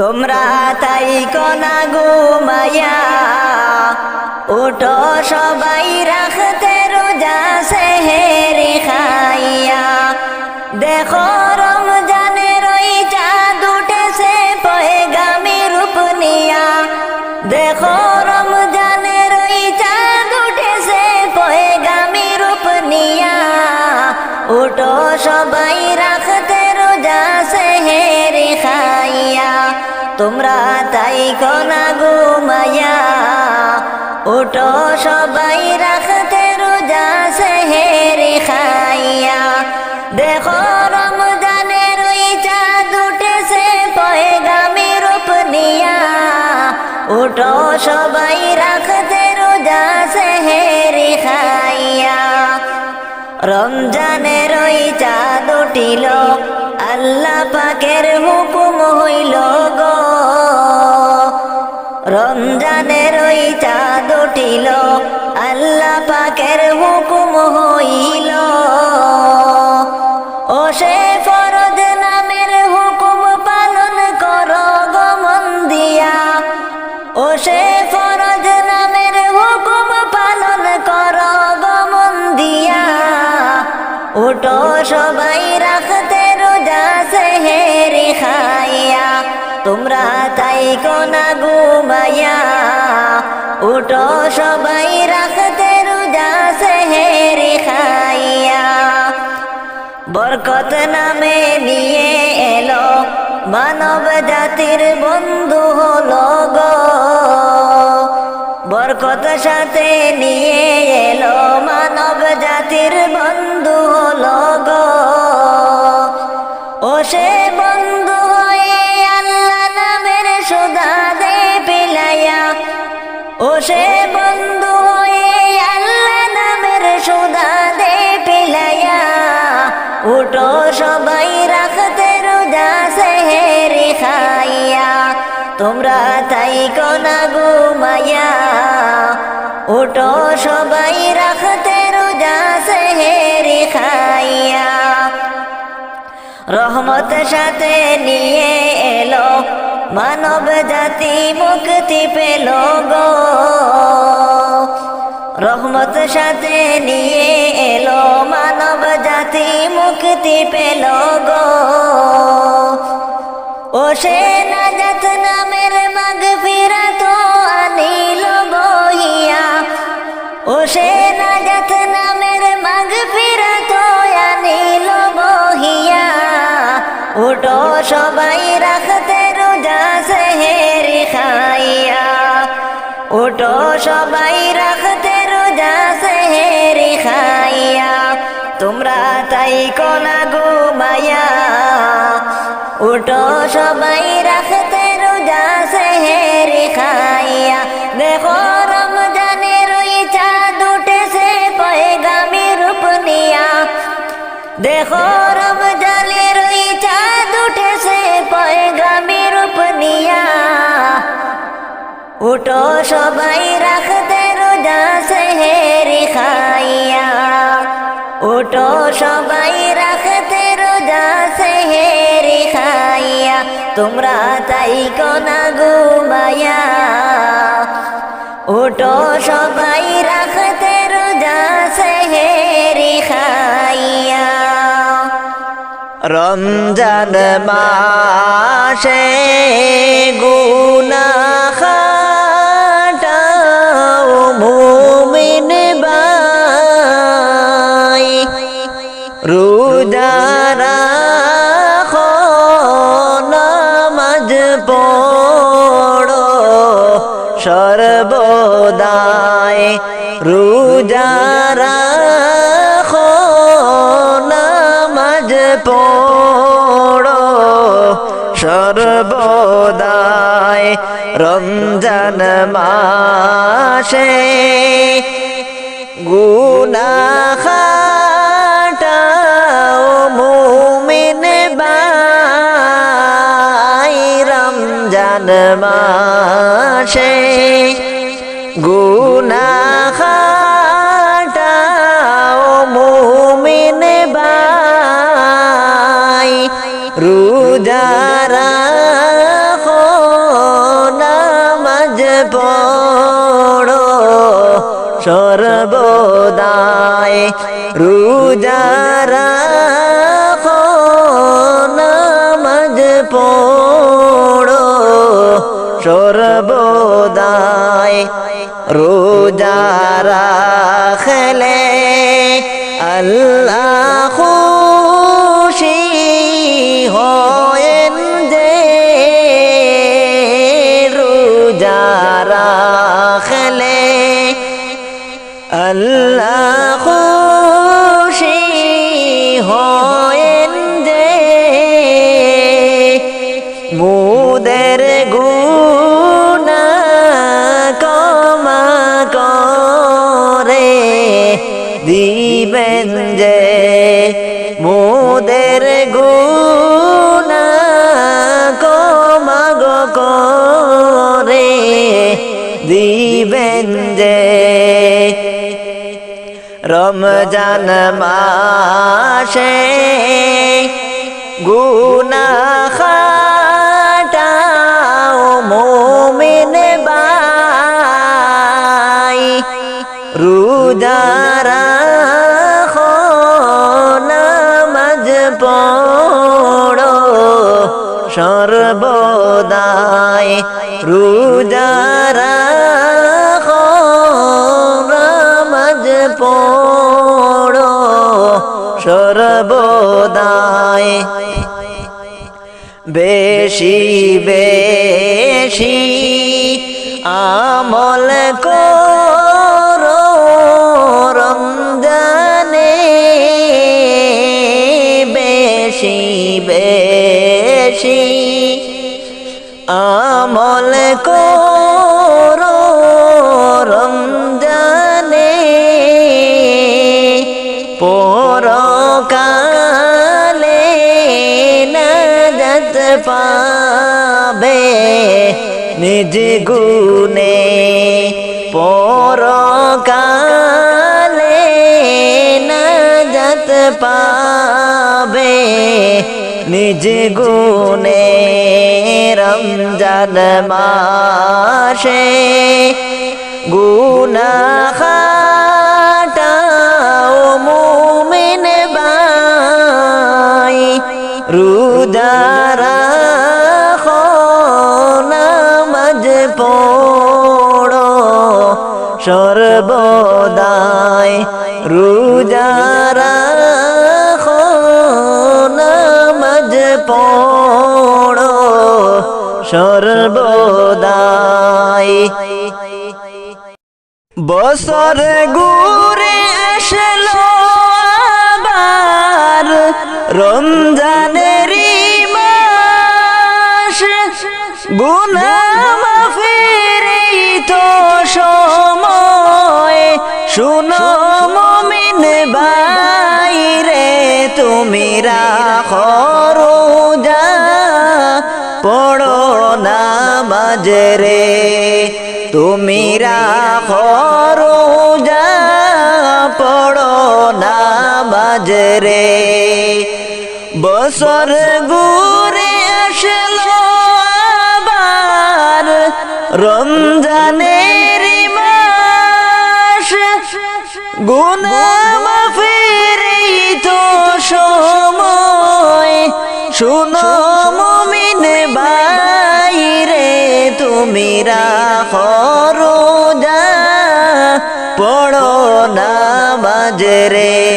তোমরা তাই কনা গো মায়া। উঠো সবাই রাখতে রোজা সেহেরি খাইয়া তাই কনা ঘুমাইয়া উঠো সবাই রাখতে রোজা সেহেরি খাইয়া। দেখো রমজানের ওই চাঁদ উঠেছে পয়গামি রূপ নিয়া। উঠো সবাই রাখতে রোজা সেহেরি খাইয়া। রমজানের ওই চাঁদ উঠিল, আল্লাহ পাকের হুকুম হইল গো। রমজানের ওই চাঁদ উঠিল আল্লাহ পাকের তোমরা তাই কোনা ঘুমাইয়া উঠো সবাই রাখতে রোজা সেহেরি খাইয়া। বরকত নামে নিয়ে এলো মানব জাতির বন্ধু হলো গো। বরকত সাথে নিয়ে এলো তোমরা তাই কোনা ঘুমাইয়া উঠো সবাই রাখতে রোজা সেহেরি খাইয়া। রহমত সাথে নিয়ে এলো, মানব জাতি মুক্তি পেল গো। রহমত সাথে নিয়ে এলো, মানব জাতি মুক্তি পেল গো। ও সে নাজাত নামের মাগ ফিরা তো আনিল বহিয়া। ও সে নাজাত নামের মাগ ফিরা তো আনিল বহিয়া। উঠো সবাই রাখতে রোজা সেহেরি খাইয়া। উঠো সবাই রাখতে উঠো সবাই রাখতে রোজা সেহেরি খাইয়া। দেখো রমজানের ওই চাঁদ উঠেছে, পয়গামি রূপ নিয়া। দেখো রমজানের ওই চাঁদ উঠেছে, পয়গামি রূপ নিয়া। উঠো সবাই রাখতে রোজা সেহেরি খাইয়া। উঠো সবাই তোমরা তাই কোনা ঘুমাইয়া উঠো সবাই রাখতে রোজা সেহেরি খাইয়া। রমজান মাসে গুনা খাটাও মুমিন বাই। রোজারা সর্বদায় রমজান মাসে গুনা খাটাও মুমিন মাসে রোজারা নামাজ পড়ো সর্বদায় রোজারা খেলে আল্লাহ রমজান মাসে গুনা খাটাও মোমিন বাই। রুদারা নামাজ পড়ো সর্বদায় রুজারা বেশি বেশি আমল করো রমজানে। বেশি বেশি আমল করো পাবে নিজ গুনে পরকালে নাজাত পাবে নিজ গুনে রমজান মাসে গুনা রুজারা নামাজ পড়ো সর্বদায় বছর ঘুরে আসলো আবার রমজানের মাস। গুনা মাফের তো সময় শুনো মমিন বাইরে তুমি রাখো পড়ো নামাজ রে। তুমি রাখো পড়ো নামাজ রে। বছর ঘুরে আসলো আবার রমজানের গুনা মাফের তো সময়। শুনো মমিন বাইরে তুমি রাখো রোজা। পড়ো নামাজ রে।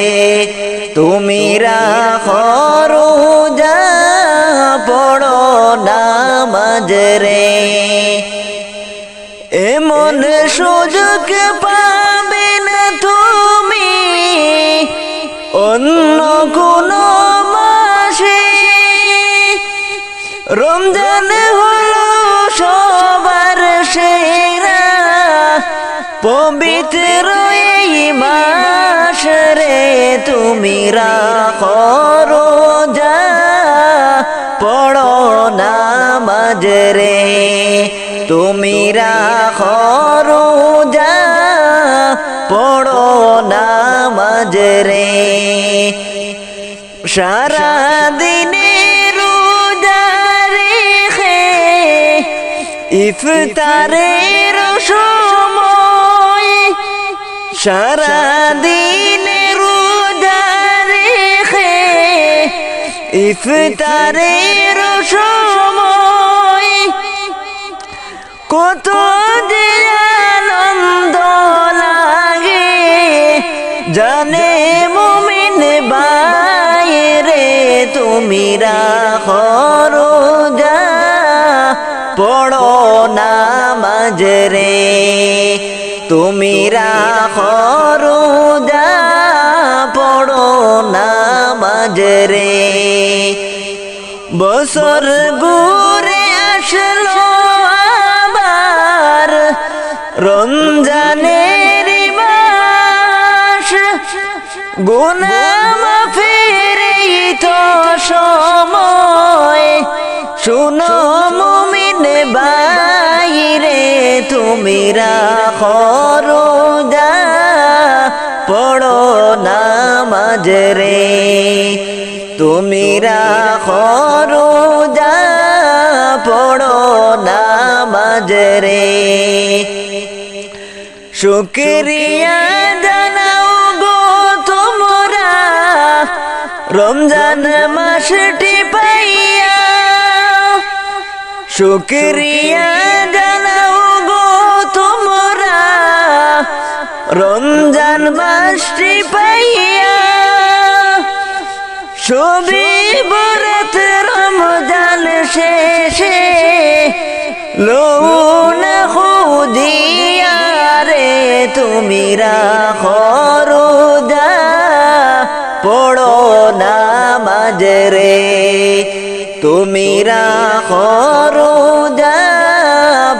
নামাজ রে তুমি রাখো পড়ো নামাজ রে সারা দিনে রোজা রেখে ইফতারের সময় সারা দিনে রোজা ইফতারের রে, তুমি রাখো পড়ো নামাজ রে। বছর ঘুরে আসলো আবার, রমজানের মাস। গুনাম তো সময়, শুনো তুমি রাখো পড়ো নামাজ রে তুমি রাখো পড়ো নামাজ রে শুক্রিয়া জানাও গো তোমরা রমজান মাসটি পাইয়া শুক্রিয়া রমজান মাসটি পাইয়া ছবি বরত রমজান শেষে লোন খুদিয়া রে তুমি রাখো পড়ো নামাজ রে। তুমি রাখো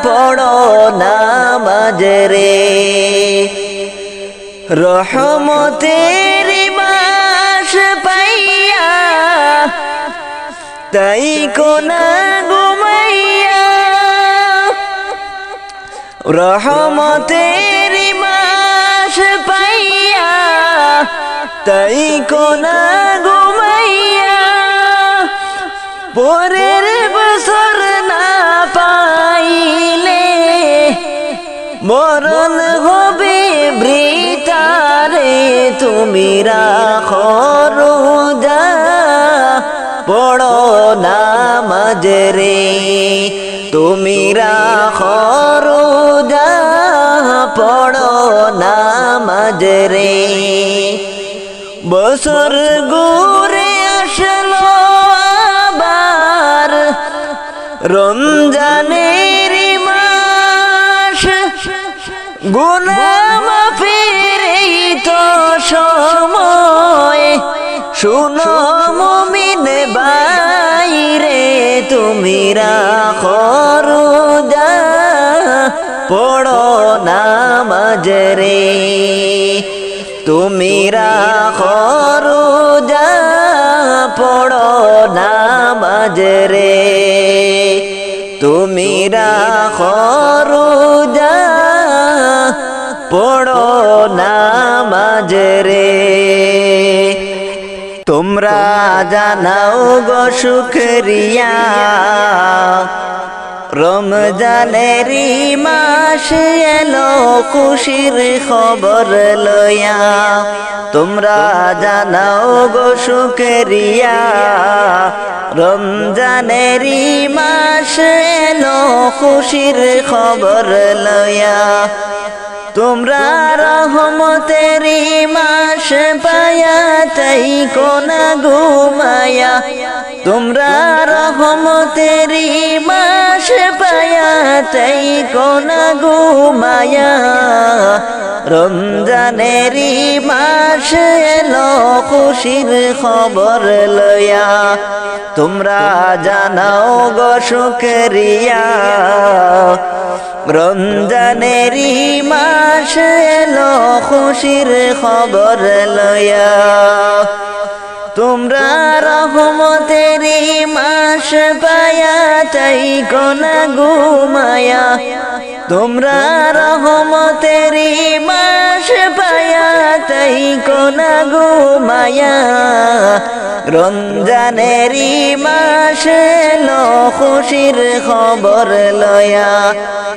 পড়ো রে। রহমতের মাস পাইয়া, তাই কোনা ঘুমাইয়া। রহমতের মাস পাইয়া, তাই কোনা ঘুমাইয়া। পরের বছর না পাইলে মরণ বৃতারে তুমি রাখো রোজা, পড়ো নামাজ রে। তুমি রাখো রোজা, পড়ো নামাজ রে। বছর ঘুরে আসলো আবার রমজানের শুনো মুমিন বাইরে তুমি রাখো রোজা, পড়ো নামাজ রে। তুমি রাখো রোজা, পড়ো নামাজ রে। তুমি রাখো রোজা, পড়ো নামাজ রে। তোমরা জানাও গো শুক্রিয়া রমজানেরই মাস এলো খুশির খবর লয়া তোমরা জানাও গো শুক্রিয়া রমজানেরই মাস এলো খুশির খবর লয়া তোমরা রহমতেরি মাস পায়া তাই কোনা ঘুমায়া। তোমরা রহমতেরি মাস পায়া তাই কোনা ঘুমায়া। রমজানেরি মাস এলো খুশির খবর লয়া। তোমরা জানাও গো শুক্রিয়া। রমজানেরই মাস এলো, খুশির খবর লয়া তোমরা রহমতেরই মাস পায়া তাই কোনা ঘুমায়া তোমরা রহমতেরই মাস পায়া তাই কোনা ঘুমায়া রমজানেরই মাস খুশির খবর লয়া।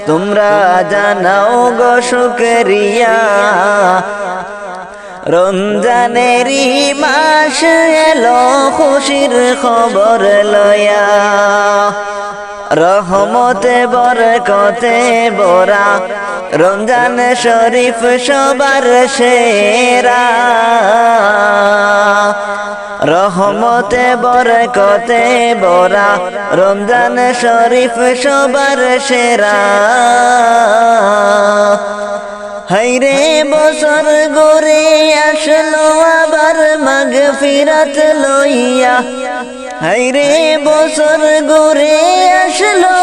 তোমরা জানাও গো শুক্রিয়া। রমজানেরই মাস এলো, খুশির খবর লয়া। রহমতে, বরকতে বরা রমজান শরীফ সবার সেরা। রহমতে বরকতে বরা, রমজান শরীফ সবার সেরা। হাইরে বছর গরে আসলো আবার মাগ ফিরাত লইয়া। হাইরে বছর গরে আসলো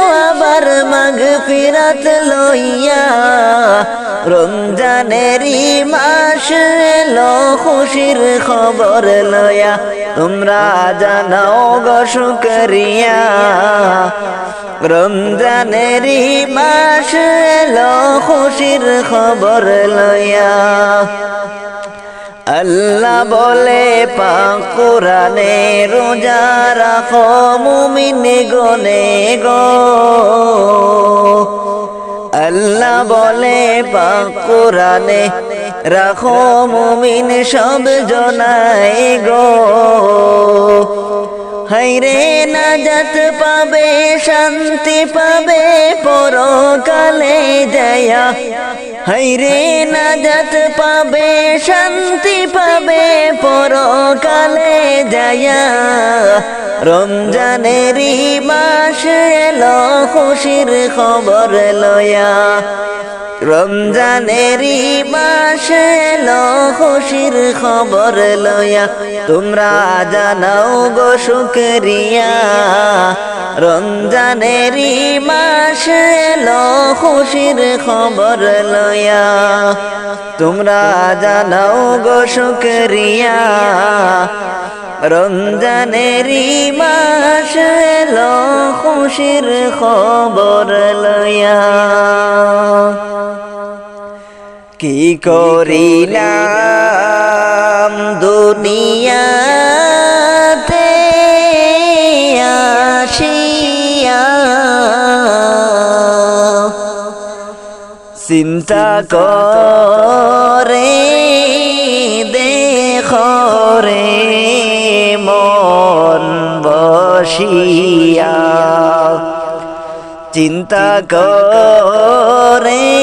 মাগ ফিরাত লইয়া রমজানেরই মাস এলো, খুশির খবর লয়া তোমরা জানাও গো শুকরিয়া। রমজানেরই মাস এলো, খুশির খবর লয়া আল্লাহ বলে, পাক কোরআনে রোজা রাখো, মুমিন গনে গো। আল্লাহ বলে, পাক কোরআনে রাখো, মুমিন সব জনাই গো। হাইরে নাজাত পাবে, শান্তি পাবে, পরকালে জয়া হাইরে নাজাত পাবে শান্তি পাবে পরকালে জয়া রমজানেরই মাস এলো খুশির খবর লয়া। রমজানেরই মাস খুশির খবর লয়া তোমরা জানাও গো শুকরিয়া রমজানেরই মাস খুশির খবর লয়া তোমরা জানাও গো শুকরিয়া রমজানেরই মাস খুশির খবর লয়া কি করিলাম দুনিয়াতে আসিয়া? চিন্তা করে দেখরে মন বসিয়া। চিন্তা করে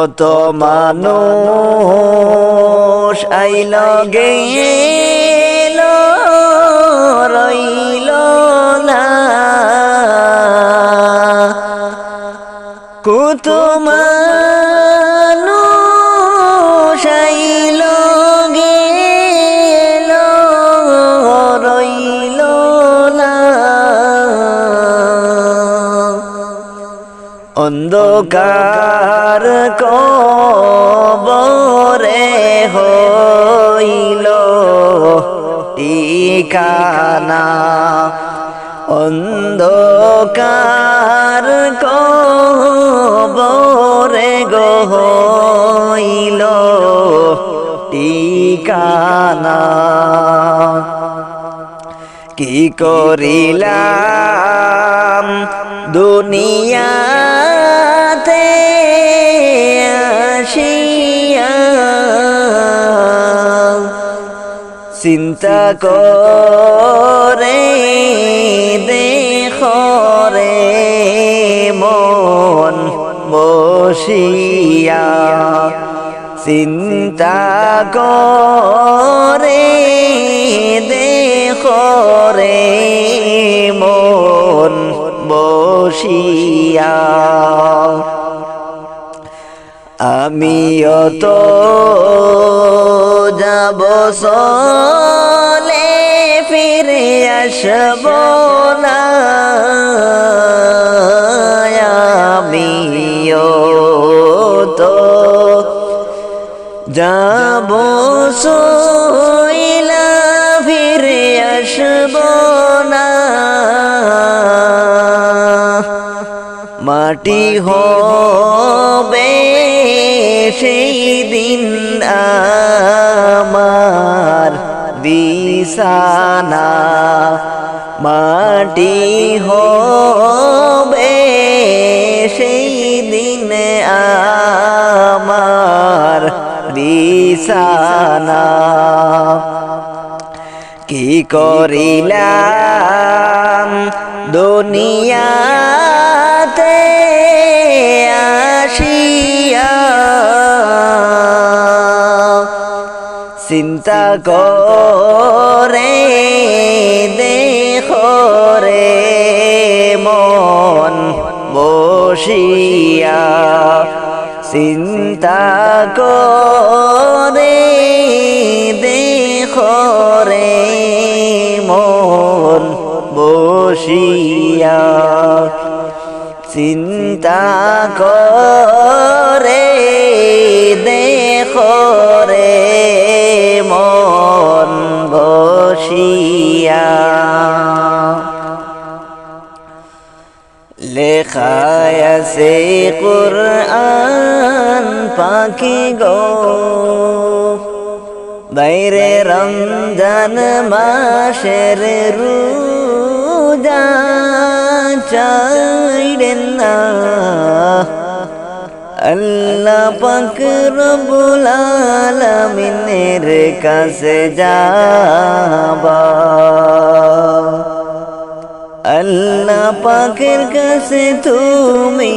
কত মানুষ আইল গেল রইল না। কত মানুষ আইল গেল রইল না। অন্ধকার ঠিকানা অন্ধকার কবরে গহইল ঠিকানা। কি করিলাম দুনিয়াতে আসিয়া চিন্তা করে দেখরে মন বসিয়া। চিন্তা করে দেখরে মন বসিয়া। আমিও তো যাব সলে ফিরে আসব না। আমিও তো যাব সইলা ফিরে আসব না। মাটি হবে বিছানা মাটি হবে সেই দিন আমার বিছানা কি করিলাম দুনিয়াতে আসিয়া? চিন্তা করে বসিয়া চিন্তা করে দেখো রে মন বসিয়া। চিন্তা করে দেখো রে মন বসিয়া। লেখায় আছে কোরআন, পাখি গো। বাইরে রমজান মাসের রোজা চাইড়েন না। আল্লাহ পাক রব্বুল আলামিনের কাছে যাবা। আল্লাহ পাকের কাছে তুমি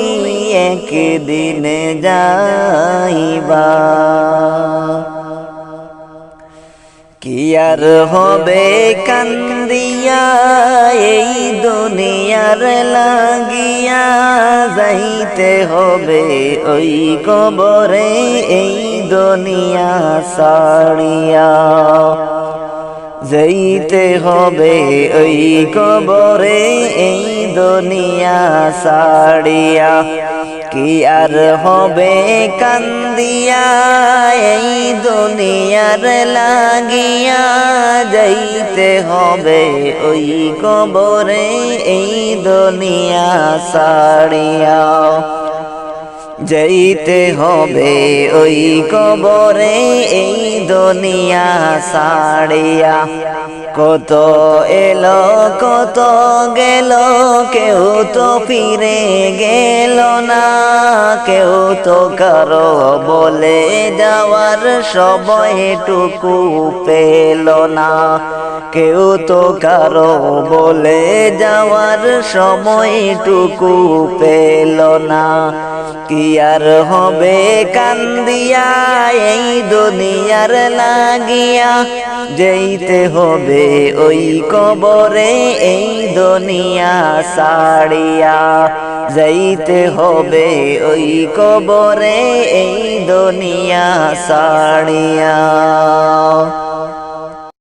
একদিন যাইবা। কি আর হবে কান্দিয়া, এই দুনিয়ার লাগিয়া যাইতে হবে ওই কবরে, এই দুনিয়া সাড়িয়া যাইতে হবে ওই কবরে এই দুনিয়া সাড়িয়া কি আর হবে কান্দিয়া, এই দুনিয়ার লাগিয়া। যাইতে হবে ওই কবরে এই দুনিয়া সাড়িয়া যাইতে হবে ওই কবরে এই দুনিয়া সাড়িয়া কত এলো, কত গেল, কেউ তো ফিরে গেল না। কেউ তো কারও বলে যাওয়ার সময়টুকু পেল না। কেউ তো কারও বলে যাওয়ার সময়টুকু পেল না। কি আর হবে, কান্দিয়া এই দুনিয়ার লাগিয়া। যেইতে হবে ওই কবরে, এই দুনিয়া সাড়িয়া যাইতে হবে ওই কবরে, এই দুনিয়া সাড়িয়া